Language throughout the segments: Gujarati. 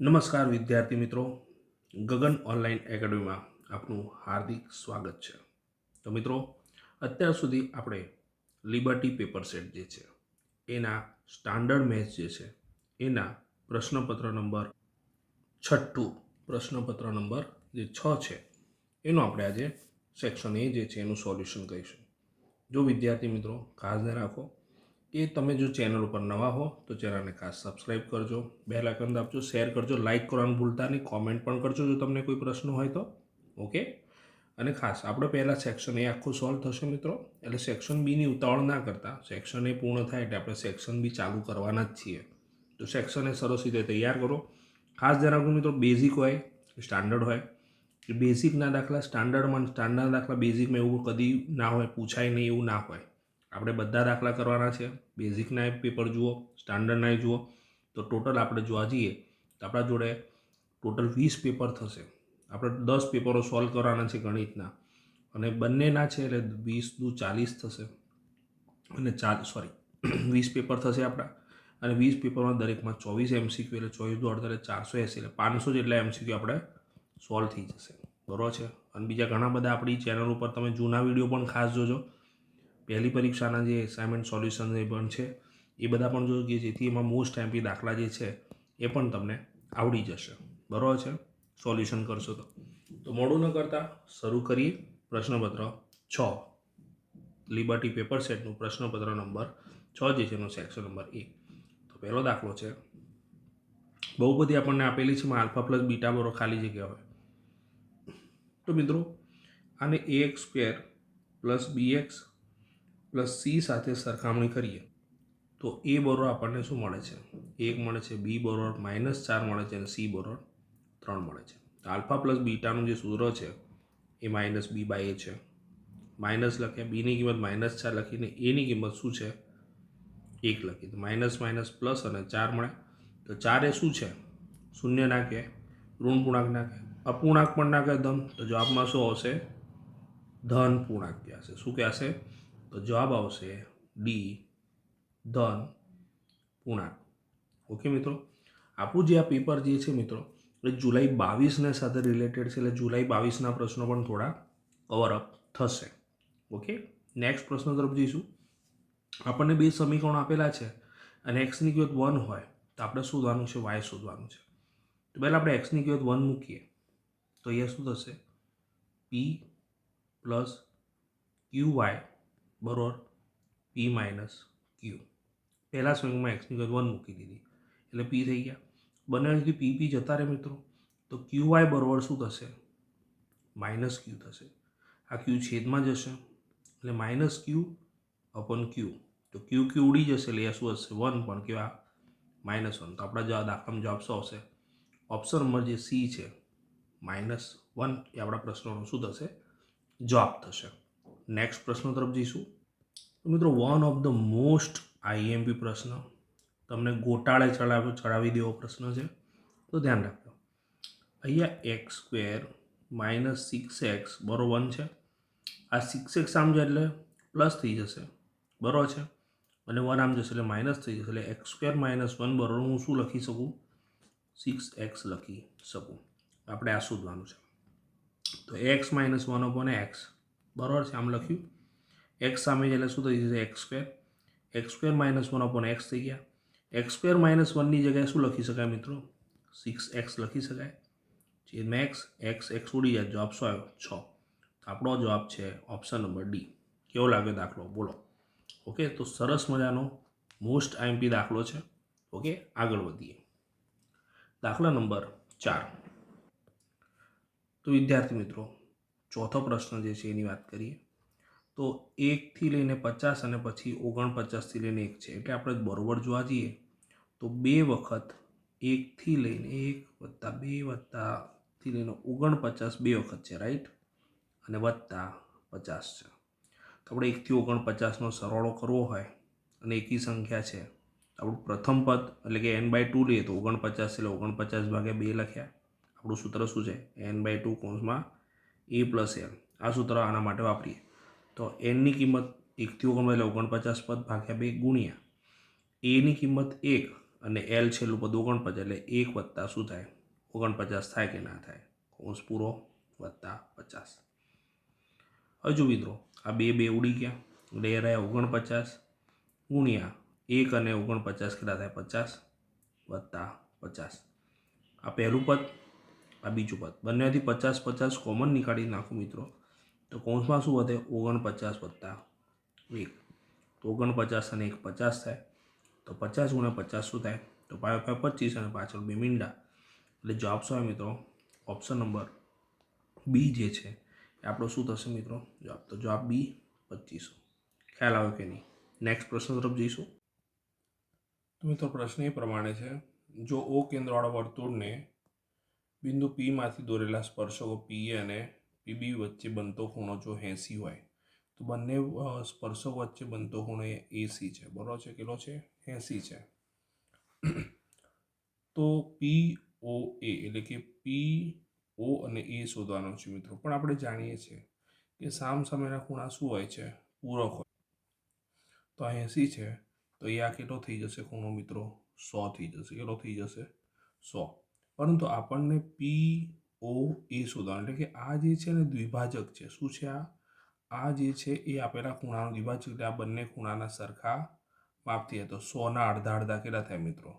નમસ્કાર વિદ્યાર્થી મિત્રો. ગગન ઓનલાઈન એકેડમીમાં આપનું હાર્દિક સ્વાગત છે. તો મિત્રો, અત્યાર સુધી આપણે લિબર્ટી પેપર સેટ જે છે, એના સ્ટાન્ડર્ડ મેચ જે છે, એના પ્રશ્નપત્ર નંબર છઠ્ઠું પ્રશ્નપત્ર નંબર જે છ છે, એનો આપણે આજે સેક્શન એ જે છે એનું સોલ્યુશન કહીશું જો વિદ્યાર્થી મિત્રો, ખાસ રાખો એ તમે જો ચેનલ ઉપર નવા હો, તો ચેનલને ખાસ સબસ્ક્રાઈબ કરજો બેલ આઇકન દાબજો શેર કરજો લાઇક કરવાનું ભૂલતા નહીં કોમેન્ટ પણ કરજો જો તમને કોઈ પ્રશ્ન હોય તો. ઓકે અને ખાસ, આપણે પહેલાં સેક્શન એ આખું સોલ્વ થશે મિત્રો. એટલે સેક્શન બીની ઉતાવળ ના કરતા સેક્શન એ પૂર્ણ થાય એટલે આપણે સેક્શન બી ચાલુ કરવાના જ છીએ. તો સેક્શન એ સરસ રીતે તૈયાર કરો. ખાસ રાખજો મિત્રો બેઝિક હોય સ્ટાન્ડર્ડ હોય. બેઝિકના દાખલા સ્ટાન્ડર્ડમાં સ્ટાન્ડર્ડ દાખલા બેઝિકમાં એવું કદી ના હોય, પૂછાય નહીં, એવું ના હોય. આપણે બધા દાખલા કરવાના છે. બેઝિકના પેપર જુઓ સ્ટાન્ડર્ડના જુઓ. તો ટોટલ આપણે જોવા જઈએ તો આપણા જોડે ટોટલ વીસ પેપર થશે. આપણે દસ પેપરો સોલ્વ કરવાના છે ગણિતના. અને બંનેના છે એટલે વીસ દુ ચાલીસ થશે. અને ચાર સોરી વીસ પેપર થશે આપણા. અને વીસ પેપરમાં દરેકમાં ચોવીસ એમસીક્યુ એટલે ચોવીસ દો અડતાલીસ ચારસો એંસી એટલે પાંચસો જેટલા એમસીક્યુ આપણે સોલ્વ થઈ જશે. બરાબર છે? અને બીજા ઘણા બધા આપણી ચેનલ ઉપર તમે જૂના વીડિયો પણ ખાસ જોજો. પહેલી પરીક્ષાના જે એસાઇનમેન્ટ સોલ્યુશન એ પણ છે, એ બધા પણ જો કે જેથી એમાં મોસ્ટ એમપી દાખલા જે છે, એ પણ તમને આવડી જશે. બરાબર છે? સોલ્યુશન કરશો તો. તો મોડું ન કરતાં શરૂ કરીએ પ્રશ્નપત્ર છ. લિબર્ટી પેપર સેટનું પ્રશ્નપત્ર નંબર છ જે છે એનો સેક્શન નંબર એક. તો પહેલો દાખલો છે. બહુ બધી આપણને આપેલી છે આલ્ફા પ્લસ બીટા બરો ખાલી જગ્યા હોય. તો મિત્રો, આને a x square plus b x plus c સાથે સરખામણી કરીએ, તો એ બરોબર આપણને શું મળે છે? એક મળે છે બી બરોબર, માઇનસ ચાર મળે છે અને સી બરોબર ત્રણ મળે છે. તો આલ્ફા પ્લસ બીટાનું જે સૂત્ર છે, એ માઇનસ બી બાય એ છે. માઇનસ લખે બીની કિંમત માઇનસ ચાર લખીને એની કિંમત શું છે? એક લખી તો માઇનસ માઇનસ પ્લસ અને ચાર મળે. તો ચાર એ શું છે? શૂન્ય ના કહે ઋણ પૂર્ણાંક ના કહે અપૂર્ણાંક પણ ના કહે ધન. તો જવાબમાં શું આવશે? ધન પૂર્ણાંક કહેશે શું કહેશે તો જવાબ આવશે ડી, ધન પૂર્ણાંક ઓકે મિત્રો? આપણું જે આ પેપર જે છે મિત્રો, એ જુલાઈ બાવીસને સાથે રિલેટેડ છે, એટલે જુલાઈ બાવીસના પ્રશ્નો પણ થોડા કવરઅપ થશે. ઓકે? નેક્સ્ટ પ્રશ્ન તરફ જઈશું. આપણને બે સમીકરણો આપેલા છે, અને એક્સની કિંમત વન હોય, તો આપણે શોધવાનું છે વાય શોધવાનું છે. તો પહેલાં આપણે એક્સની કિંમત વન મૂકીએ. તો અહીંયા શું થશે? પી પ્લસ ક્યુ વાય બરોબર? પી માઇનસ ક્યુ પહેલાં સ્વિંગમાં એક્સની કિંમત વન મૂકી દીધી. એટલે પી થઈ ગયા. બંનેથી પી પી જતા રહે મિત્રો. તો ક્યુ વાય બરોબર શું થશે? માઇનસ ક્યુ થશે. આ ક્યુ છેદમાં જશે. એટલે માઇનસ ક્યુ અપોન ક્યુ તો ક્યુ ક્યુ ઉડી જશે. એટલે શું હશે? વન પણ કેવા? માઇનસ વન તો આપણા જવાબ દાખલામાં જવાબ શું આવશે? ઓપ્શન નંબર જે સી છે માઇનસ વન એ આપણા પ્રશ્નોનો શું થશે? જવાબ થશે. નેક્સ્ટ પ્રશ્ન તરફ જઈશું. મિત્રો one of the most IMP પ્રશ્ન. તમને ગોટાળે ચડાવ, ચડાવી દેવો પ્રશ્ન છે. તો ધ્યાન રાખજો. અહીંયા x square minus six x બરો વન છે. આ સિક્સ એક્સ આમ જાય એટલે પ્લસ થઈ જશે. બરો છે? અને વન આમ જશે એટલે માઇનસ થઈ જશે. એટલે એક્સ સ્ક્વેર માઇનસ વન બરોબર. હું શું લખી શકું? સિક્સ એક્સ લખી શકું. આપણે આ શોધવાનું છે. તો x minus one upon x બરાબર છે, આમ લખ્યું. એક્સ સામે એટલે શું થઈ જશે? X square x square minus one upon x થઈ ગયા. એક્સ સ્ક્વેર માઇનસ વનની જગ્યાએ શું લખી શકાય મિત્રો? સિક્સ એક્સ લખી શકાય. જે મેક્સ એક્સ એક્સ ઉડી જાય. જવાબ શું આવ્યો? છ. તો આપણો જવાબ છે ઓપ્શન નંબર ડી કેવો લાગ્યો દાખલો? બોલો. ઓકે તો સરસ મજાનો મોસ્ટ આઈએમપી દાખલો છે. ઓકે આગળ વધીએ. દાખલા નંબર ચાર. તો વિદ્યાર્થી મિત્રો ચોથો પ્રશ્ન જે છે એની વાત કરીએ, તો એકથી લઈને પચાસ અને પછી ઓગણપચાસથી લઈને એક છે. એટલે આપણે બરોબર જોવા જઈએ, તો બે વખત એકથી લઈને એક વત્તા બે વત્તાથી લઈને ઓગણપચાસ બે વખત છે રાઈટ અને વત્તા પચાસ છે. તો આપણે એકથી ઓગણપચાસનો સરવાળો કરવો હોય અને એકી સંખ્યા છે આપણું પ્રથમ પદ એટલે કે એન બાય ટુ લઈએ તો ઓગણપચાસ એટલે ઓગણપચાસ ભાગે બે લખ્યા. આપણું સૂત્ર શું છે? એન બાય ટુ કોન્સમાં એ પ્લસ એલ આ સૂત્ર આના માટે વાપરીએ. તો એનની કિંમત એકથી ઓગણપચાસ એટલે ઓગણપચાસ પદ ભાગ્યા બે ગુણ્યા એની કિંમત એક અને એલ છેલ્લું પદ ઓગણપચાસ એટલે એક વત્તા શું થાય? ઓગણપચાસ થાય કે ના થાય? કૌંસ પૂરો વત્તા પચાસ. હજુ મિત્રો, આ બે બે ઉડી ગયા. એટલે એ રહ્યા ઓગણપચાસ ગુણ્યા એક અને ઓગણપચાસ કેટલા થાય? પચાસ વત્તા પચાસ. આ પહેલું પદ આ બીજું પદ. બંનેથી પચાસ પચાસ કોમન નીકાળી નાખું મિત્રો. તો કૌંસમાં શું વધે? ઓગણપચાસ વત્તા એક. તો ઓગણપચાસ અને એક પચાસ થાય. તો પચાસ ગુણ્યા પચાસ શું થાય? તો પાયો પાયો પચીસ અને પાછળ બે મીંડા. એટલે જવાબ શું આવે મિત્રો? ઓપ્શન નંબર બી જે છે, એ આપણો શું થશે મિત્રો? જવાબ તો જવાબ બી પચીસો. ખ્યાલ આવ્યો કે નહીં? નેક્સ્ટ પ્રશ્ન તરફ જઈશું. તો મિત્રો પ્રશ્ન એ પ્રમાણે છે, જો ઓ કેન્દ્રવાળા વર્તુળને બિંદુ પીમાંથી દોરેલા સ્પર્શકો પી અને પીબી વચ્ચે બનતો ખૂણો જો એંસી હોય, તો બંને સ્પર્શકો વચ્ચે બનતો ખૂણો એ એસી છે. બરોબર છે? કેટલો છે? એંસી છે. તો પી ઓ એ એટલે કે પી ઓ અને એ શોધવાનો છે મિત્રો. પણ આપણે જાણીએ છીએ કે સામ સામેના ખૂણા શું હોય છે? પૂરક હોય. તો આ એંસી છે. તો એ આ કેટલો થઈ જશે ખૂણો મિત્રો? સો થઈ જશે. કેટલો થઈ જશે? સો. પરંતુ આપણને પી ઓ એ શોધવાનું એટલે કે આ જે છે ને દ્વિભાજક છે, શું છે આ? આ જે છે એ આપેલા ખૂણાનો દ્વિભાજક એટલે આ બંને ખૂણાના સરખા માપથી તો સોના અડધા અડધા કેટલા થાય મિત્રો?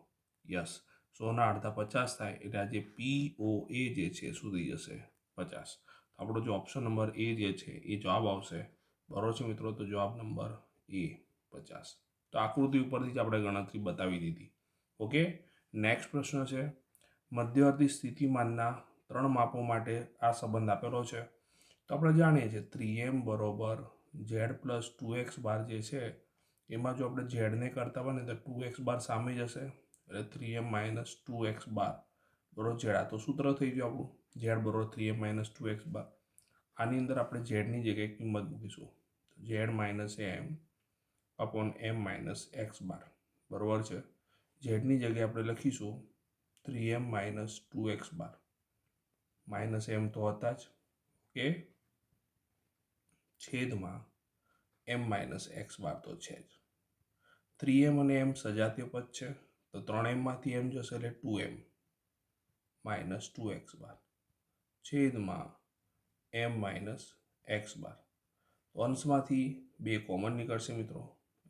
યસ સોના અડધા પચાસ થાય એટલે આ જે પી ઓ એ જે છે શું થઈ જશે પચાસ. તો આપણો જો ઓપ્શન નંબર એ જે છે એ જવાબ આવશે. બરોબર છે મિત્રો? તો જવાબ નંબર એ પચાસ. તો આકૃતિ ઉપરથી જ આપણે ગણતરી બતાવી દીધી. ઓકે? નેક્સ્ટ પ્રશ્ન છે. મધ્યવર્તી સ્થિતિમાનના ત્રણ માપો માટે આ સંબંધ આપેલો છે. તો આપણે જાણીએ છીએ થ્રી એમ બરોબર z plus two x bar જે છે, એમાં જો આપણે ઝેડને કરતા હોય ને તો ટુ એક્સ બાર સામે જશે એટલે three m minus two x bar. બરોબર, ઝેડ આ તો સૂત્ર થઈ ગયું આપણું. ઝેડ બરોબર three m minus two x bar. આની અંદર આપણે ઝેડની જગ્યાએ કિંમત મૂકીશું. Z minus m upon m minus x bar. બરોબર છે? ઝેડની જગ્યાએ આપણે લખીશું three m minus two x bar minus m તો હતા જ. ઓકે છેદમાં એમ માઇનસ એક્સ બાર તો છે જ. થ્રી એમ અને એમ સજાતીય પદ છે. તો ત્રણ એમમાંથી એમ જશે એટલે two m minus two x bar છેદમાં એમ માઇનસ એક્સ બાર અંશમાંથી બે કોમન નીકળશે મિત્રો.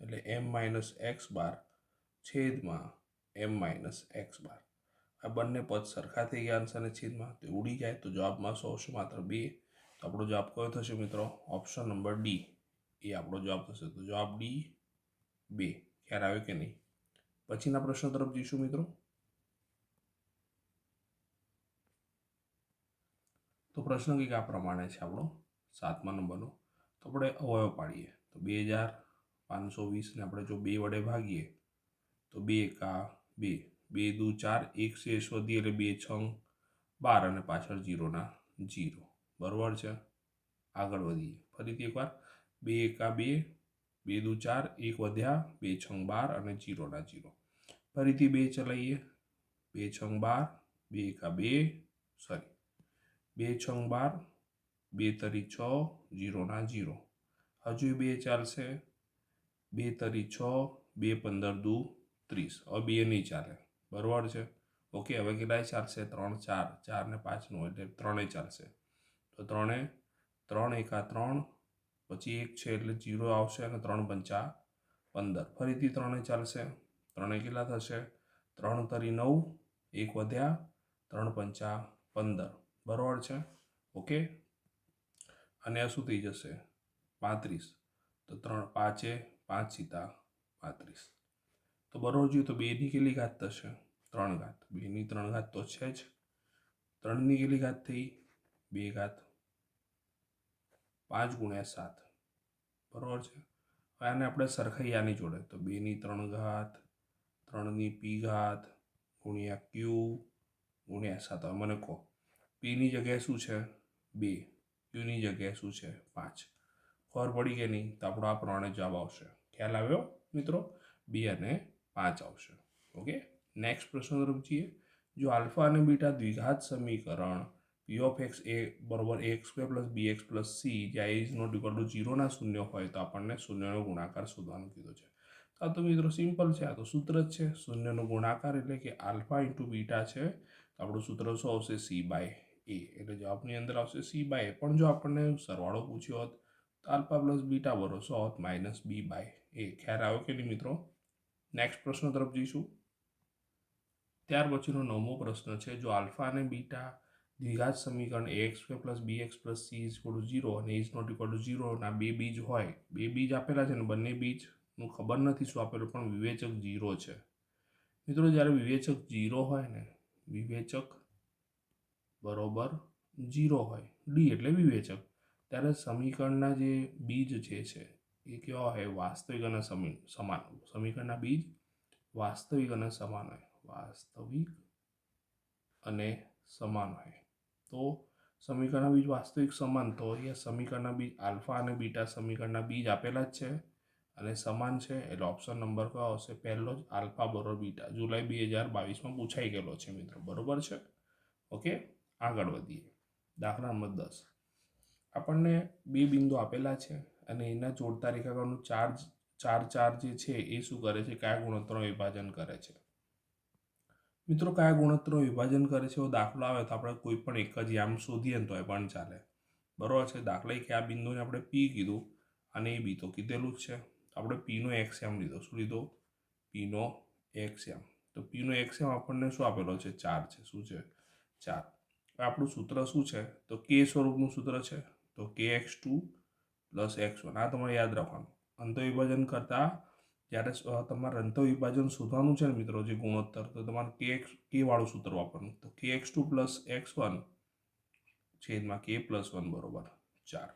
એટલે એમ માઇનસ એક્સ બાર છેદમાં એમ માઇનસ એક્સ બાર આ બંને પદ સરખા થઈ ગયા અને છેદમાં. તે ઉડી જાય તો જવાબમાં સો આવશે માત્ર બે. તો આપણો જવાબ કયો થશે મિત્રો? Option number D. એ આપણો જવાબ થશે. તો જવાબ ડી બે. ખ્યાલ આવ્યો કે નહીં? પછીના પ્રશ્ન તરફ જઈશું મિત્રો. તો પ્રશ્ન કંઈક આ પ્રમાણે છે આપણો. સાતમા નંબરનો. તો આપણે અવયવ પાડીએ. તો બે હજાર પાંચસો વીસને આપણે જો બે વડે ભાગીએ, તો બે એકા બે. બે દુ ચાર, એક શેષ વધી એટલે બે છંગ, બાર અને પાછળ જીરોના જીરો બરાબર છે? આગળ વધીએ. ફરીથી એકવાર. બે એકા બે બે દુ ચાર, એક વધ્યા, બે છંગ બાર અને જીરોના જીરો ફરીથી બે ચલાવીએ. બે છંગ બાર, બે એકા બે સોરી બે છંગ બાર, બે તરી છ જીરોના જીરો હજુ બે ચાલશે. બે તરી છ, બે પંદર દુ ત્રીસ. હવે બે નહીં ચાલે. બરાબર છે. ઓકે હવે કેટલાય ચાલશે? ત્રણ, ચાર. ચાર ને પાંચનું એટલે ત્રણેય ચાલશે. તો ત્રણે, ત્રણ એકા ત્રણ, પછી એક છે એટલે જીરો આવશે અને ત્રણ પંચા પંદર. ફરીથી ત્રણે ચાલશે. ત્રણે કેટલા થશે? ત્રણ તરી નવ, એક વધ્યા, ત્રણ પંચા પંદર. બરોબર છે? ઓકે અને આ શું થઈ જશે? પાંત્રીસ. તો ત્રણ, પાંચે પાંચ સીતા પાંત્રીસ. તો બરોબર જોઈએ તો બેની કેટલી ઘાત થશે? ત્રણ ઘાત. બેની ત્રણ ઘાત તો છે જ. ત્રણની કેટલી ઘાત થઈ? બે ઘાત. પાંચ ગુણ્યા સાત. બરોબર છે? આને આપણે સરખાઈ આની જોડે. તો બેની ત્રણ ઘાત, ત્રણની પી ઘાત, ગુણ્યા ક્યુ, ગુણ્યા સાત. હવે મને કહો, પીની જગ્યાએ શું છે? બે. ક્યુની જગ્યાએ શું છે? પાંચ. ખબર પડી કે નહીં? તો આપણો આ પ્રમાણે જવાબ આવશે. ખ્યાલ આવ્યો મિત્રો? બે અને પાંચ આવશે. ઓકે નેક્સ્ટ પ્રશ્ન તરફ જઈએ. જો આલ્ફા અને બીટા દ્વિઘાત સમીકરણ પી ઓફ એક્સ એ બરોબર a x square plus b x plus c જ્યાં ઇઝ નોટ ઇક્વલ ટુ જીરોના શૂન્ય હોય તો આપણને શૂન્યનો ગુણાકાર શોધવાનું કીધું છે. આ તો મિત્રો સિમ્પલ છે. આ તો સૂત્ર જ છે. શૂન્યનો ગુણાકાર એટલે કે આલ્ફા ઇન્ટુ બીટા છે. તો આપણું સૂત્ર શું આવશે? સી બાય એ એટલે જવાબની અંદર આવશે સી બાય એ પણ જો આપણને સરવાળો પૂછ્યો હોત તો આલ્ફા પ્લસ બીટા બરો શું હોત? માઇનસ બી બાય એ ખ્યાલ આવ્યો કે નહીં મિત્રો? નેક્સ્ટ પ્રશ્ન તરફ જઈશું. ત્યાર પછીનો નવમો પ્રશ્ન છે, જો આલ્ફા અને બીટા દ્વિઘાત સમીકરણ a x square plus b x plus c is two zero અને ઇઝ નોટ ઇક્વલ ટુ ઝીરોના બે બીજ હોય, બે બીજ આપેલા છે ને બંને બીજનું ખબર નથી શું આપેલું, પણ વિવેચક ઝીરો છે. મિત્રો, જ્યારે વિવેચક ઝીરો હોય ને, વિવેચક બરોબર ઝીરો હોય, ડી એટલે વિવેચક, ત્યારે સમીકરણના જે બીજ જે છે એ કેવા હોય? વાસ્તવિક અને સમી, સમાન. સમીકરણના બીજ, વાસ્તવિક અને સમાન હોય. વાસ્તવિક અને સમાન હોય. તો સમીકરણના બીજ વાસ્તવિક સમાન. તો અહીંયા સમીકરણના બીજ આલ્ફા અને બીટા સમીકરણના બીજ આપેલા જ છે. અને સમાન છે એટલે ઓપ્શન નંબર કયો આવશે? પહેલો જ આલ્ફા બરોબર બીટા. જુલાઈ બે હજાર બાવીસમાં પૂછાઈ ગયેલો છે મિત્રો. બરોબર છે? ઓકે? આગળ વધીએ. દાખલા નંબર દસ. આપણને બે બિંદુ આપેલા છે. અને એના જોડતા રેખાખંડનું ચાર્જ, ચાર ચાર જે છે એ શું કરે છે? કયા ગુણોત્તરો વિભાજન કરે છે? મિત્રો, કયા ગુણોત્તરો વિભાજન કરે છે? એવો દાખલો આવે તો આપણે કોઈ પણ એક જ યામ શોધીએ ને તો એ પણ ચાલે. બરોબર છે? દાખલા કે આ બિંદુને આપણે પી કીધું અને એ બી તો કીધેલું જ છે. આપણે પીનો એક્સ એમ લીધો. શું લીધો? પીનો એક્સ એમ તો પીનો એક્સ એમ આપણને શું આપેલો છે? ચાર છે. શું છે? ચાર. આપણું સૂત્ર શું છે? તો કે સ્વરૂપનું સૂત્ર છે? તો કે x two plus x one આ તમારે યાદ રાખવાનું. અંત વિભાજન કરતાં જ્યારે તમારે અંત વિભાજન શોધવાનું છે ને મિત્રો, જે ગુણોત્તર, તો તમારે કે એક્સ કે વાળું સૂત્ર વાપરવાનું. તો કે x two plus x one છેદમાં કે પ્લસ વન બરોબર ચાર.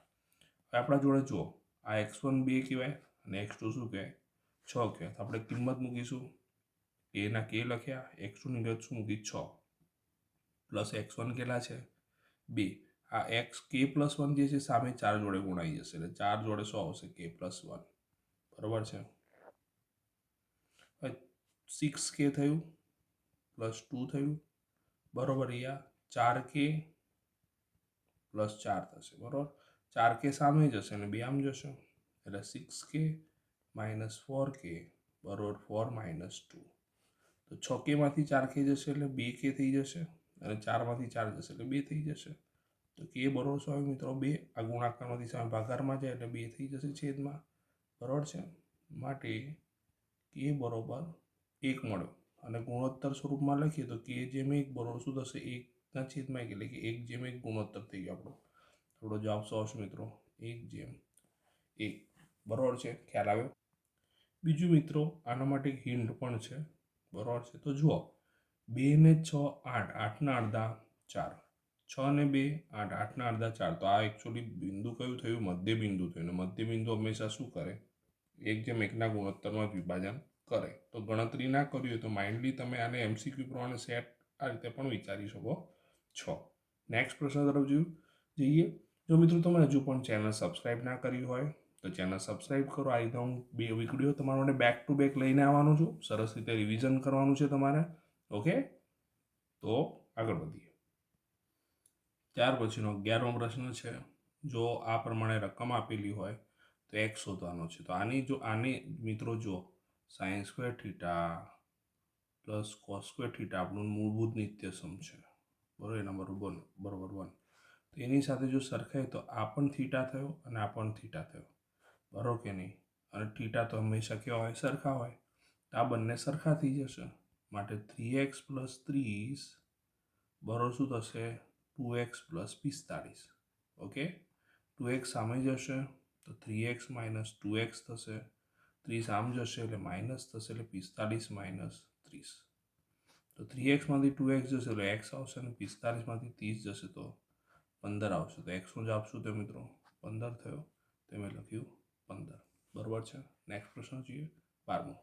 હવે આપણા જોડે જુઓ. આ એક્સ વન બે કહેવાય અને એક્સ ટુ શું કહેવાય? છ કહેવાય. તો આપણે કિંમત મૂકીશું. કેના કે લખ્યા. એક્સ ટુની કિંમત શું મૂકી? છ. પ્લસ એક્સ વન કેટલા છે? બે. આ એક્સ કે પ્લસ વન જે છે, સામે ચાર જોડે ગુણાઈ જશે. એટલે ચાર જોડે શું આવશે કે પ્લસ વન બરાબર છે? સિક્સ કે થયું પ્લસ ટુ થયું. બરાબર, અહીંયા ચાર કે પ્લસ ચાર થશે. બરાબર? ચાર કે સામે જશે અને બે આમ જશે. એટલે સિક્સ કે માઇનસ ફોર કે બરાબર ફોર માઇનસ ટુ તો છ કેમાંથી ચાર કે જશે એટલે બે કે થઈ જશે. અને ચારમાંથી ચાર જશે એટલે બે થઈ જશે. તો કે બરોબર આવ્યો મિત્રો. બે, આ ગુણાકારમાંથી સામે ભાગારમાં જાય એટલે બે થઈ જશે છેદમાં. બરોબર છે? માટે કે બરોબર એક મળ્યો. અને ગુણોત્તર સ્વરૂપમાં લખીએ તો કે જેમ એક બરોબર શું થશે એકના છેદમાં એક એટલે કે એક જેમ એક ગુણોત્તર થઈ ગયો આપણો. આપણો જવાબ શું મિત્રો. એક જેમ એક. બરોબર છે? ખ્યાલ આવ્યો? બીજું મિત્રો, આના માટે એક હિન્ટ પણ છે. બરોબર છે? તો જુઓ. બે ને છ આઠ આઠના અડધા ચાર. છ ને બે, આઠ આઠના અડધા ચાર. તો આ એકચ્યુઅલી બિંદુ કયું થયું? મધ્ય બિંદુ થયું. અને મધ્ય બિંદુ હંમેશા શું કરે? એક જેમ એકના ગુણોત્તરમાં વિભાજન કરે. તો ગણતરી ના કરવી હોય તો માઇન્ડલી તમે આને એમસીક્યુ પ્રમાણે સેટ આ રીતે પણ વિચારી શકો છો. નેક્સ્ટ પ્રશ્ન તરફ જોયું જઈએ. જો મિત્રો તમે હજુ પણ ચેનલ સબસ્ક્રાઈબ ના કરી હોય, તો ચેનલ સબસ્ક્રાઈબ કરો. આ રીતે હું બે વીડિયો તમારા માટે બેક ટુ બેક લઈને આવવાનો છું. સરસ રીતે રિવિઝન કરવાનું છે તમારે. ઓકે તો આગળ વધીએ. ત્યાર પછીનો અગિયારમો પ્રશ્ન છે, જો આ પ્રમાણે રકમ આપેલી હોય તો એક્સ શોધવાનો છે. તો આની જો, આની મિત્રો જો sine square theta plus cos square theta આપણું મૂળભૂત નિત્યસમ છે. બરાબર, એના બરોબર બરોબર વન તો એની સાથે જો સરખાય તો આ પણ થીટા થયો અને આ પણ થીટા થયો. બરોબર કે નહીં? અને થીટા તો હંમેશા કેવા હોય? સરખા હોય. તો આ બંને સરખા થઈ જશે. માટે થ્રી એક્સ પ્લસ ત્રીસ બરો શું થશે? ટુ એક્સ પ્લસ પિસ્તાળીસ. ઓકે? ટુ એક્સ સામે જશે, તો three x minus two x થશે. ત્રીસ આમ જશે એટલે માઇનસ થશે એટલે પિસ્તાળીસ માઇનસ ત્રીસ. તો થ્રી એક્સમાંથી ટુ એક્સ જશે એટલે એક્સ આવશે અને પિસ્તાળીસમાંથી ત્રીસ જશે તો પંદર આવશે. તો એક્સનો જવાબ શું થયો મિત્રો. પંદર થયો. તો મેં લખ્યું પંદર. બરાબર છે? નેક્સ્ટ પ્રશ્ન જોઈએ. બારમો.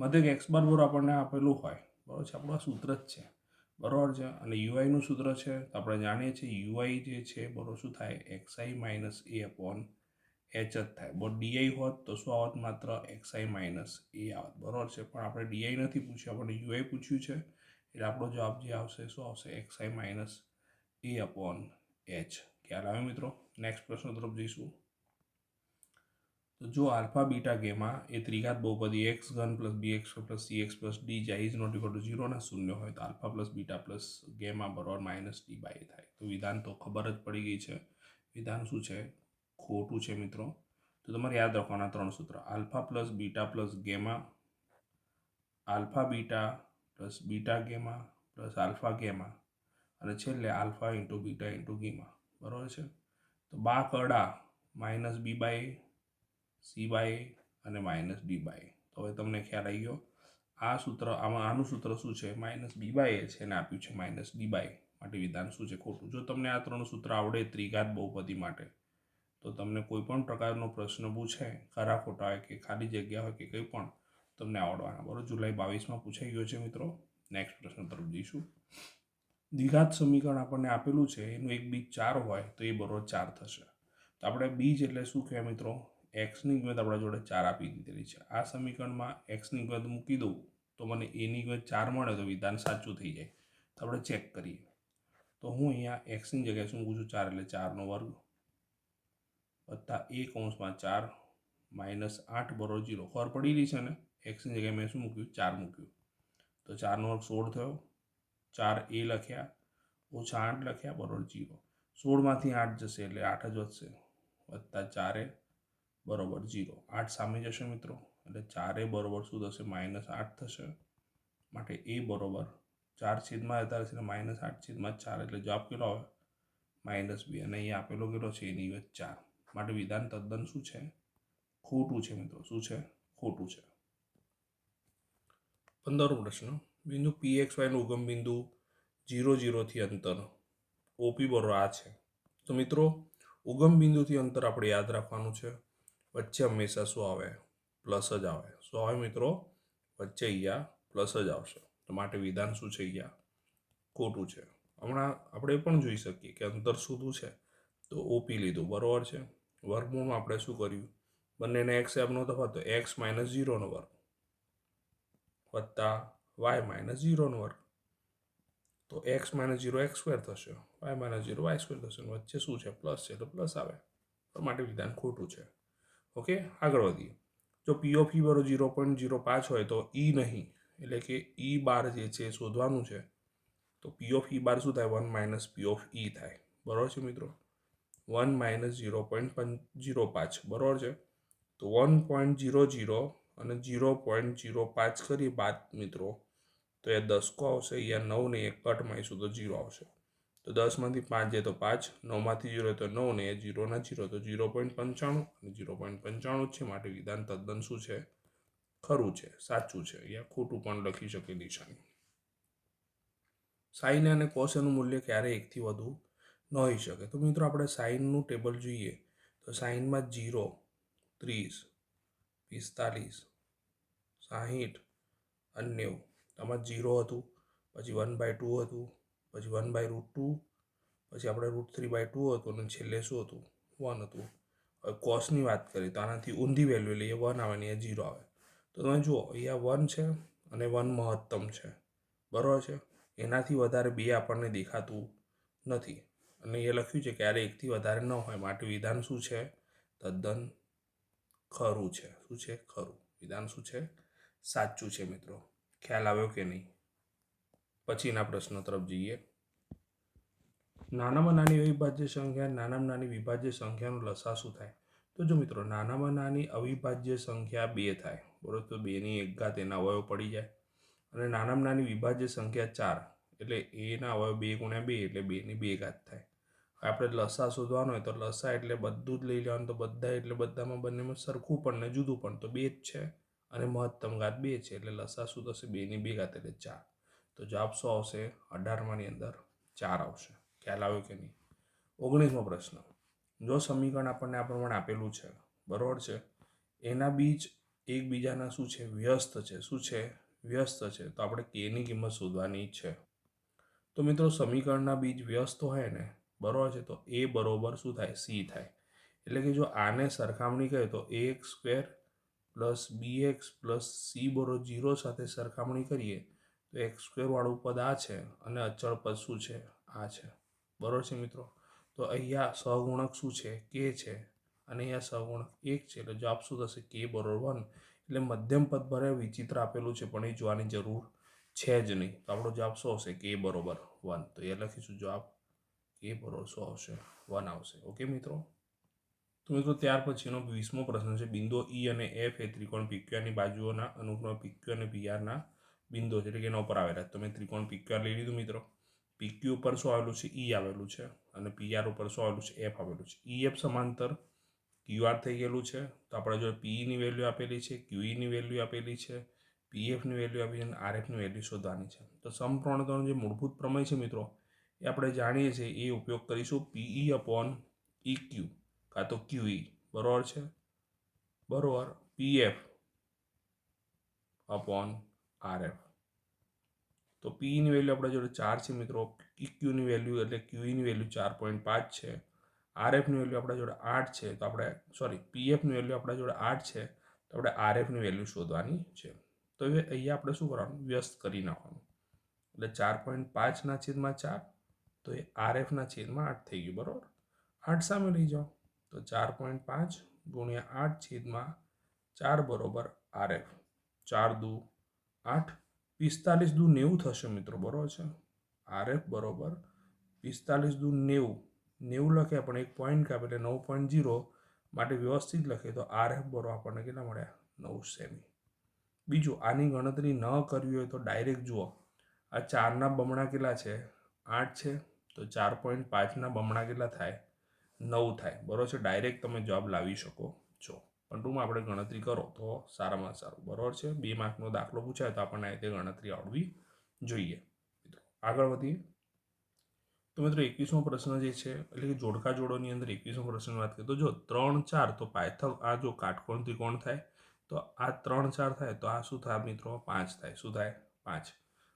મધ્યક એક્સ બરાબર આપણને આપેલું હોય. બરાબર છે? આપણું આ સૂત્ર જ છે. બરાબર છે અને યુઆઈનું સૂત્ર છે. તો આપણે જાણીએ છીએ યુઆઈ જે છે બરાબર શું થાય? X i minus a upon h જ થાય. બરાબર ડીઆઈ હોત તો શું આવત? માત્ર એક્સઆઈ માઇનસ એ આવત. બરાબર છે? પણ આપણે ડીઆઈ નથી પૂછ્યું. આપણે યુઆઈ પૂછ્યું છે. એટલે આપણો જવાબ જે આવશે, શું આવશે? X I minus A upon H ખ્યાલ આવે મિત્રો? નેક્સ્ટ પ્રશ્ન તરફ જઈશું. તો જો આલ્ફા બીટા ગેમા એ ત્રિઘાત બહુપદી એક્સ ઘન plus b x plus c x plus d જાય ઇઝ નોટ ઇક્વલ ટુ ઝીરોના શૂન્ય હોય તો alpha plus beta plus gamma બરોબર માઇનસ ડી બાય થાય. તો વિધાન તો ખબર જ પડી ગઈ છે. વિધાન શું છે? ખોટું છે મિત્રો. તો તમારે યાદ રાખવાના ત્રણ સૂત્ર. Alpha plus beta plus gamma, alpha beta plus beta gamma plus alpha gamma. અને છેલ્લે alpha into beta into gamma. બરાબર છે? તો બા કડા minus b by c by અને માઇનસ ડી બાય. તો હવે તમને ખ્યાલ આવી ગયો, આ સૂત્ર, આમાં આનું સૂત્ર શું છે? માઇનસ બી બાય એ છે અને આપ્યું છે માઇનસ ડી બાય. માટે વિધાન શું છે? ખોટું. જો તમને આ ત્રણ સૂત્ર આવડે ત્રિઘાત બહુપદી માટે, તો તમને કોઈ પણ પ્રકારનો પ્રશ્ન પૂછે, ખરા, ખોટા હોય કે ખાલી જગ્યા હોય કે કંઈ પણ, તમને આવડવાના. બરાબર? જુલાઈ બાવીસમાં પૂછાઈ ગયો છે મિત્રો. નેક્સ્ટ પ્રશ્ન તરફ જઈશું. દ્વિઘાત સમીકરણ આપણને આપેલું છે, એનું એક બીજ ચાર હોય તો એ બરોબર ચાર થશે. તો આપણે બીજ એટલે શું કહેવાય મિત્રો? એક્સની કિંમત આપણા જોડે ચાર આપી દીધેલી છે. આ સમીકરણમાં એક્સની કિંમત મૂકી દઉં તો મને એની કિંમત ચાર મળે તો વિધાન સાચું થઈ જાય. તો આપણે ચેક કરીએ. તો હું અહીંયા એક્સની જગ્યાએ શું મૂકું છું? ચાર એટલે ચારનો વર્ગ વત્તા એક અંશમાં ચાર માઇનસ આઠ બરો જીરો. ખબર પડી રહી છે ને? એક્સની જગ્યાએ મેં શું મૂક્યું? ચાર મૂક્યું. તો ચારનો વર્ગ સોળ થયો. ચાર એ લખ્યા. ઓછા આઠ લખ્યા બરોબર જીરો. સોળમાંથી આઠ જશે એટલે આઠ જ વધશે. વત્તા ચારે બરોબર જીરો આઠ સામે જશે મિત્રો. એટલે ચારે બરોબર શું થશે? માઇનસ આઠ થશે. માટે એ બરોબર ચાર છેદમાં જતા રહેશે માઇનસ આઠ છેદમાં ચાર. એટલે જવાબ કેટલો આવે? Minus b. અને અહીંયા આપેલો કેટલો છે? એની વચ્ચે ચાર. માટે વિધાન તદ્દન શું છે? ખોટું છે મિત્રો. શું છે? ખોટું છે. પંદરમો પ્રશ્ન. બિંદુ પી એક્સ વાયનું ઉગમ બિંદુ જીરો જીરોથી અંતર. ઓપી બરો આ છે. તો મિત્રો, ઉગમ બિંદુથી અંતર આપણે યાદ રાખવાનું છે. વચ્ચે હંમેશા શું આવે? પ્લસ જ આવે. શું આવે મિત્રો? વચ્ચે અહીંયા પ્લસ જ આવશે. તો માટે વિધાન શું છે અહીંયા? ખોટું છે. હમણાં આપણે પણ જોઈ શકીએ કે અંતર શું છે. તો ઓપી લીધું. બરાબર છે? વર્ગમૂળમાં આપણે શું કર્યું? બંનેને એક્સ એમનો તફાવત તો એક્સ માઇનસ ઝીરોનો વર્ગ. વત્તા વાય માઇનસ ઝીરોનો વર્ગ. તો x minus zero x square થશે. Y minus zero y square થશે. વચ્ચે શું છે? પ્લસ છે. તો પ્લસ આવે. તો માટે વિધાન ખોટું છે. ઓકે? આગળ વધીએ. જો પી ઓફ ઈ બરો ઝીરો પોઈન્ટ ઝીરો પાંચ હોય તો ઈ નહીં, એટલે કે ઈ બાર જે છે શોધવાનું છે. તો પી ઓફ ઈ બાર શું થાય? One minus P of E થાય. બરાબર છે મિત્રો? One minus zero point zero પાંચ. બરાબર છે? તો વન પોઈન્ટ ઝીરો ઝીરો અને ઝીરો પોઈન્ટ ઝીરો પાંચ કરીએ બાદ મિત્રો, તો એ દસકો આવશે. અહીંયા નવ ને એક કટ મારીશું તો જીરો આવશે. તો દસમાંથી પાંચ જાય તો પાંચ, નવમાંથી જીરો તો નવ ને જીરોના જીરો તો જીરો પોઈન્ટ પંચાણું અને જીરો પોઈન્ટ પંચાણું છે. માટે વિધાન તદ્દન શું છે? ખરું છે, સાચું છે. અહીંયા ખોટું પણ લખી શકે નિશાની સાઈન અને કોસેનું મૂલ્ય ક્યારેય એકથી વધુ ન હોઈ શકે. તો મિત્રો આપણે સાઈનનું ટેબલ જોઈએ. તો સાઈનમાં જીરો, ત્રીસ, પિસ્તાલીસ, સાહીઠ અને નેવું. આમાં જીરો હતું, પછી વન બાય ટુ હતું પછી વન બાય રૂટ ટુ પછી આપણે રૂટ થ્રી બાય ટુ હતું અને છેલ્લે શું હતું? વન હતું. હવે કોસની વાત કરીએ તો આનાથી ઊંધી વેલ્યુ લઈએ વન આવે ને અહીંયા જીરો આવે. તો તમે જુઓ, અહીંયા વન છે અને વન મહત્તમ છે. બરાબર છે? એનાથી વધારે બે આપણને દેખાતું નથી. અને એ લખ્યું છે કે ક્યારે એકથી વધારે ન હોય. માટે વિધાન શું છે? તદ્દન ખરું છે. શું છે? ખરું. વિધાન શું છે? સાચું છે મિત્રો. ખ્યાલ આવ્યો કે નહીં? પછીના પ્રશ્ન તરફ જઈએ. નાનામાં નાની અવિભાજ્ય સંખ્યા, નાનામાં નાની વિભાજ્ય સંખ્યાનો લસા શું થાય? તો જો મિત્રો, નાનામાં નાની અવિભાજ્ય સંખ્યા બે થાય, બરોબર? તો બેની એક ઘાત એના અવયવ પડી જાય. અને નાનામાં નાની વિભાજ્ય સંખ્યા ચાર, એટલે એના અવયવ બે ગુણ્યા બે, એટલે બેની બે ઘાત થાય. આપણે લસા શોધવાનો હોય તો લસા એટલે બધું જ લઈ લેવાનું, તો બધા એટલે બધામાં બંનેમાં સરખું પણ ને જુદું પણ, તો બે જ છે. અને મહત્તમ ઘાત બે છે, એટલે લસા શું થશે? બેની બે ઘાત, એટલે ચાર. તો જવાબ શું આવશે? અઢારમાની અંદર ચાર આવશે. ખ્યાલ આવ્યો કે નહીં? ઓગણીસમો પ્રશ્ન. જો સમીકરણ આપણને આ પ્રમાણે આપેલું છે, બરાબર છે? એના બીજ એકબીજાના શું છે? વ્યસ્ત છે. શું છે? વ્યસ્ત છે. તો આપણે કેની કિંમત શોધવાની છે. તો મિત્રો, સમીકરણના બીજ વ્યસ્ત હોય ને, બરાબર છે, તો એ બરોબર શું થાય? સી થાય. એટલે કે જો આને સરખામણી કરે તો a x square plus b x plus c બરો જીરો સાથે સરખામણી કરીએ તો એક્સ સ્ક્વેરવાળું પદ આ છે અને અચળ પદ શું છે? આ છે. બરાબર છે મિત્રો? તો અહીંયા સહગુણક શું છે? કે છે. અને અહીંયા સહગુણક એક છે. એટલે જવાબ શું થશે? કે બરોબર વન. એટલે મધ્યમ પદ ભરે વિચિત્ર આપેલું છે, પણ એ જોવાની જરૂર છે જ નહીં. તો આપણો જવાબ શું આવશે? કે બરોબર વન. તો એ લખીશું જવાબ. કે બરોબર શું આવશે? વન આવશે. ઓકે મિત્રો? તો મિત્રો ત્યાર પછીનો વીસમો પ્રશ્ન છે. બિંદુ ઈ અને એફ એ ત્રિકોણ પીક્યુઆરની બાજુઓના અનુક્રમે પીક્યુ અને પીઆરના બિંદુઓ છે, એટલે કે એના ઉપર આવેલા તમે ત્રિકોણ પીક્યુઆર લઈ લીધું, મિત્રો. પીક્યુ ઉપર શું આવેલું છે? ઈ આવેલું છે. અને પીઆર ઉપર શું આવેલું છે? એફ આવેલું છે. ઈ એફ સમાંતર ક્યુઆર થઈ ગયેલું છે. તો આપણે જો પીઈની વેલ્યુ આપેલી છે ક્યુઈની વેલ્યુ આપેલી છે પીએફની વેલ્યુ આપી છે અને આરએફની વેલ્યુ શોધવાની છે. તો સમપ્રમાણતાનો જે મૂળભૂત પ્રમેય છે, મિત્રો, એ આપણે જાણીએ છીએ, એ ઉપયોગ કરીશું પીઈ અપોન ઈ ક્યુ કાં તો ક્યુઈ બરોબર છે? બરોબર. પીએફ અપોન આરએફ તો પીની વેલ્યુ આપણા જોડે ચાર છે મિત્રો. ક્યુની વેલ્યુ એટલે ક્યુઈની વેલ્યુ ચાર પોઈન્ટ પાંચ છે. આરએફની વેલ્યુ આપણા જોડે આઠ છે. તો આપણે સોરી પીએફની વેલ્યુ આપણા જોડે આઠ છે. તો આપણે આરએફની વેલ્યુ શોધવાની છે. તો હવે અહીંયા આપણે શું કરવાનું? વ્યસ્ત કરી નાખવાનું. એટલે ચાર પોઈન્ટ પાંચના છેદમાં ચાર, તો એ આરએફના છેદમાં આઠ થઈ ગયું, બરાબર? આઠ સામે લઈ જાઓ. તો ચાર પોઈન્ટ પાંચ ગુણ્યા આઠ છેદમાં ચાર બરોબર આરએફ ચાર દુ આઠ પિસ્તાલીસ દુ નેવું થશે મિત્રો, બરાબર છે? આરએફ બરોબર. પિસ્તાલીસ દુ નેવું. નેવું લખે પણ એક પોઈન્ટ કાપે એટલે નવ પોઈન્ટ જીરો માટે વ્યવસ્થિત લખે તો આરએફ બરો આપણને કેટલા મળ્યા નવ સેમી. બીજું, આની ગણતરી ન કરવી હોય તો ડાયરેક્ટ જુઓ. આ ચારના બમણા કેટલા છે? આઠ છે. તો ચાર પોઈન્ટ પાંચના બમણા કેટલા થાય? નવ થાય. બરાબર છે? ડાયરેક્ટ તમે જવાબ લાવી શકો છો. પણ ટૂંકમાં આપણે ગણતરી કરો તો સારામાં સારું. બરાબર છે? બે માર્કનો દાખલો પૂછાય તો આપણને આ રીતે ગણતરી આવડવી જોઈએ. આગળ વધીએ. તો મિત્રો, એકવીસમો પ્રશ્ન જે છે, એટલે કે જોડકા જોડોની અંદર એકવીસમો પ્રશ્ન વાત કરીએ તો જો ત્રણ, ચાર, તો પાયથક આ જો કાટકોણ, ત્રિકોણ થાય, તો આ ત્રણ, ચાર થાય, તો આ શું થાય મિત્રો? પાંચ થાય. શું થાય? પાંચ.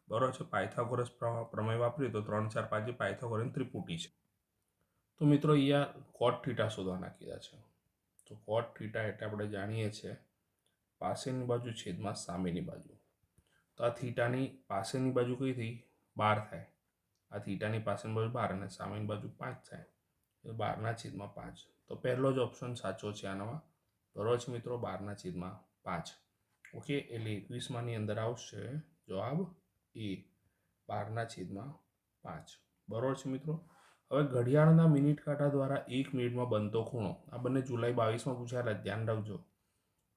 બરાબર છે? પાયથાગોરસ પ્રમેય વાપરીએ તો ત્રણ, ચાર, પાંચ જે પાયથાગોરસ ત્રિપુટી છે. તો મિત્રો, અહીંયા કોટ થીટા શોધવાના કીધા છે. તો કોટ થીટા એટલે આપણે જાણીએ છીએ પાસેની બાજુ છેદમાં સામેની બાજુ. તો આ થીટાની પાસેની બાજુ કઈ થઈ? બાર થાય. આ થીટાની પાસેની બાજુ બાર અને સામેની બાજુ પાંચ થાય. તો બારના છેદમાં પાંચ. તો પહેલો જ ઓપ્શન સાચો છે આનામાં. બરોબર છે મિત્રો બારના છેદમાં પાંચ. ઓકે એટલે એકવીસમાંની અંદર આવશે જવાબ એ. બારના છેદમાં પાંચ. બરોબર છે મિત્રો? હવે ઘડિયાળના મિનિટ કાંટા દ્વારા એક મિનિટમાં બનતો ખૂણો. આ બંને જુલાઈ બાવીસમાં પૂછાયેલા, ધ્યાન રાખજો.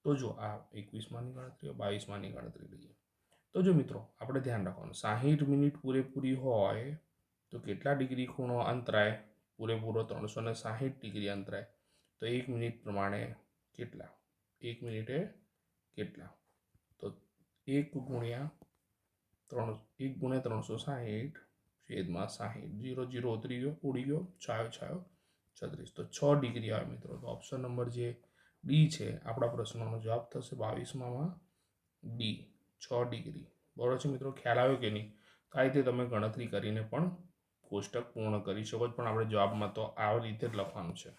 તો જો આ એકવીસમાંની ગણતરી, બાવીસમાંની ગણતરી લઈએ. તો જો મિત્રો, આપણે ધ્યાન રાખવાનું. સાહીઠ મિનિટ પૂરેપૂરી હોય તો કેટલા ડિગ્રી ખૂણો અંતરાય? પૂરેપૂરો ત્રણસો ને સાહીઠ ડિગ્રી અંતરાય. તો એક મિનિટ પ્રમાણે કેટલા? એક મિનિટે કેટલા? તો એક ગુણ્યા ત્રણ, એક ગુણ્યા ત્રણસો સાહીઠ છેદમાં સાહીઠ. જીરો જીરો ઉતરી ગયો, ઉડી ગયો, છાયો છાયો, છત્રીસ. તો છ ડિગ્રી આવે મિત્રો. તો ઓપ્શન નંબર જે ડી છે, આપણા પ્રશ્નનો જવાબ થશે બાવીસમાં ડી છ ડિગ્રી. બરાબર છે મિત્રો, ખ્યાલ આવ્યો કે નહીં? તો આ રીતે તમે ગણતરી કરીને પણ કોષ્ટક પૂર્ણ કરી શકો પણ આપણે જવાબમાં તો આ રીતે જ લખવાનું છે.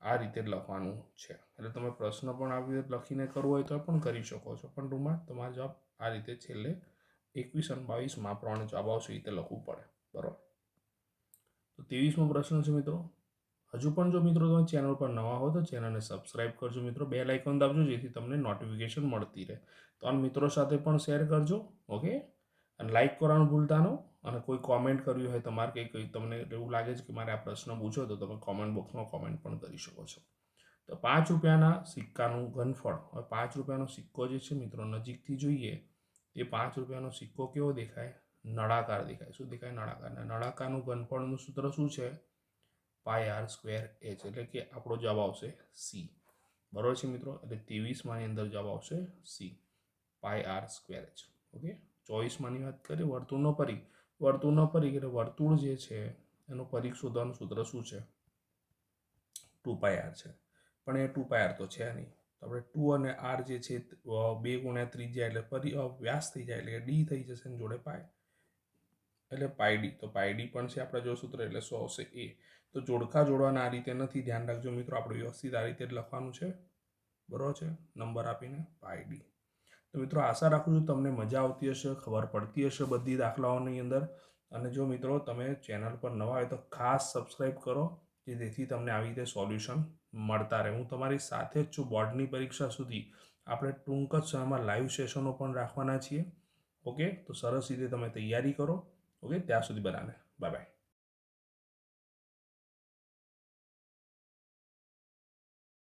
આ રીતે જ લખવાનું છે. એટલે તમે પ્રશ્ન પણ આવી રીતે લખીને કરવો હોય તો પણ કરી શકો છો. પણ રૂમમાં તમારો જવાબ આ રીતે છેલ્લે એકવીસ અને બાવીસમાં પ્રમાણે જવાબ આવશે. એ રીતે લખવું પડે. બરાબર તો ત્રેવીસમો પ્રશ્ન છે મિત્રો. હજુ પણ જો મિત્રો તમે ચેનલ પર નવા હો તો ચેનલને સબસ્ક્રાઇબ કરજો મિત્રો. બે લાઇકોન દાબજો જેથી તમને નોટિફિકેશન મળતી રહે. તો આ મિત્રો સાથે પણ શેર કરજો ઓકે અને લાઇક કરવાનું ભૂલતા નો. અને કોઈ કોમેન્ટ કર્યું હોય તમારે કંઈ કંઈ તમને એવું લાગે છે કે મારે આ પ્રશ્ન પૂછો તો તમે કોમેન્ટ બોક્સમાં કોમેન્ટ પણ કરી શકો છો. તો પાંચ રૂપિયાના સિક્કાનું ઘનફળ. હવે પાંચ રૂપિયાનો સિક્કો જે છે મિત્રો નજીકથી જોઈએ એ પાંચ રૂપિયાનો સિક્કો કેવો દેખાય? નળાકાર દેખાય. શું દેખાય? નળાકાર. અને નળાકારનું ઘનફળનું સૂત્ર શું છે? પાય આર સ્ક્વેર એચ એટલે કે આપણો જવાબ આવશે સી બરાબર છે મિત્રો? એટલે ત્રેવીસમાંની અંદર જવાબ આવશે c pi r square h okay? ચોવીસમાંની વાત કરીએ, વર્તુળનો પરિઘ. વર્તુળનો પરિઘ એટલે વર્તુળ જે છે, એનો પરિઘ શોધવાનું સૂત્ર શું છે? ટુ પાય આર છે. પણ એ ટુ પાય આર તો છે નહીં. આપણે ટુ અને આર જે છે બે ગુણ્યા ત્રિજ્યા એટલે પરી વ્યાસ થઈ જાય. એટલે ડી થઈ જશે ને જોડે પાય એટલે પાયડી, તો પાયડી પણ છે આપણા જો સૂત્ર એટલે શું આવશે એ. તો જોડકા જોડવાના આ રીતે નથી, ધ્યાન રાખજો મિત્રો, આપણે વ્યવસ્થિત આ રીતે લખવાનું છે. બરાબર છે? નંબર આપીને પાયડી. તો મિત્રો, આશા રાખું છું તમને મજા આવતી હશે, ખબર પડતી હશે બધી દાખલાઓની અંદર. અને જો મિત્રો, તમે ચેનલ પર નવા હોય તો ખાસ સબસ્ક્રાઈબ કરો કે જેથી તમને આવી રીતે સોલ્યુશન મળતા રહે. હું તમારી સાથે જ છું બોર્ડની પરીક્ષા સુધી. આપણે ટૂંક જ સમયમાં લાઈવ સેશનો પણ રાખવાના છીએ. ઓકે? તો સરસ રીતે તમે તૈયારી કરો. ઓકે? ત્યાં સુધી બધાને. Bye bye.